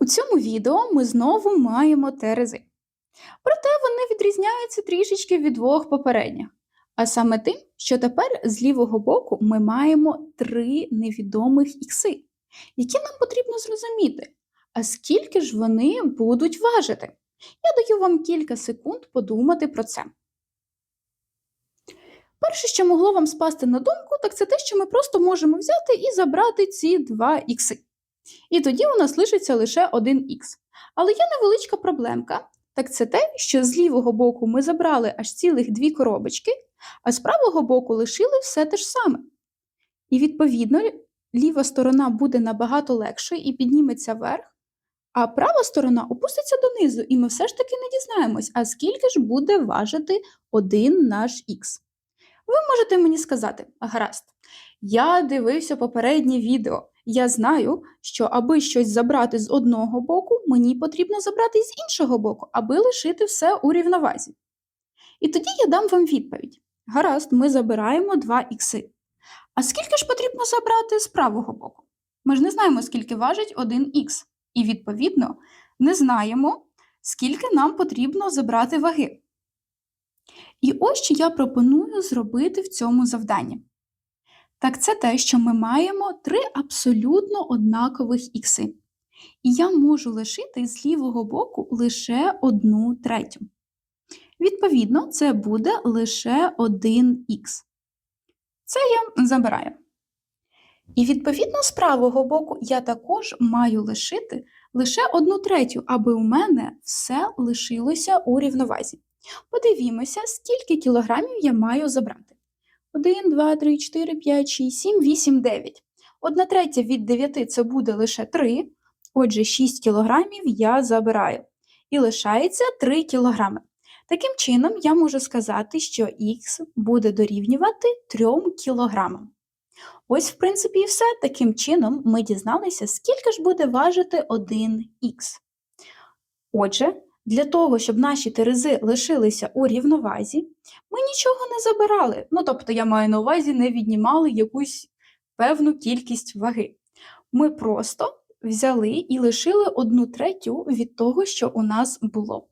У цьому відео ми знову маємо терези. Проте вони відрізняються трішечки від двох попередніх. А саме тим, що тепер з лівого боку ми маємо три невідомих ікси, які нам потрібно зрозуміти, а скільки ж вони будуть важити. Я даю вам кілька секунд подумати про це. Перше, що могло вам спасти на думку, так це те, що ми просто можемо взяти і забрати ці два ікси. І тоді у нас лишиться лише один х. Але є невеличка проблемка. Так це те, що з лівого боку ми забрали аж цілих дві коробочки, а з правого боку лишили все те ж саме. І відповідно ліва сторона буде набагато легшою і підніметься вверх, а права сторона опуститься донизу, і ми все ж таки не дізнаємось, а скільки ж буде важити один наш х. Ви можете мені сказати, гаразд, я дивився попереднє відео. Я знаю, що аби щось забрати з одного боку, мені потрібно забрати з іншого боку, аби лишити все у рівновазі. І тоді я дам вам відповідь. Гаразд, ми забираємо 2 ікси. А скільки ж потрібно забрати з правого боку? Ми ж не знаємо, скільки важить 1 х. І, відповідно, не знаємо, скільки нам потрібно забрати ваги. І ось що я пропоную зробити в цьому завданні. Так це те, що ми маємо три абсолютно однакових ікси. І я можу лишити з лівого боку лише одну третю. Відповідно, це буде лише 1х. Це я забираю. І відповідно з правого боку я також маю лишити лише одну третю, аби у мене все лишилося у рівновазі. Подивімося, скільки кілограмів я маю забрати. 1, 2, 3, 4, 5, 6, 7, 8, 9. Одна третя від 9 це буде лише 3. Отже, 6 кілограмів я забираю. І лишається 3 кілограми. Таким чином, я можу сказати, що х буде дорівнювати 3 кілограмам. Ось, в принципі, і все. Таким чином, ми дізналися, скільки ж буде важити 1х. Отже, для того, щоб наші терези лишилися у рівновазі, ми нічого не забирали. Ну, тобто, я маю на увазі, не віднімали якусь певну кількість ваги. Ми просто взяли і лишили одну третю від того, що у нас було.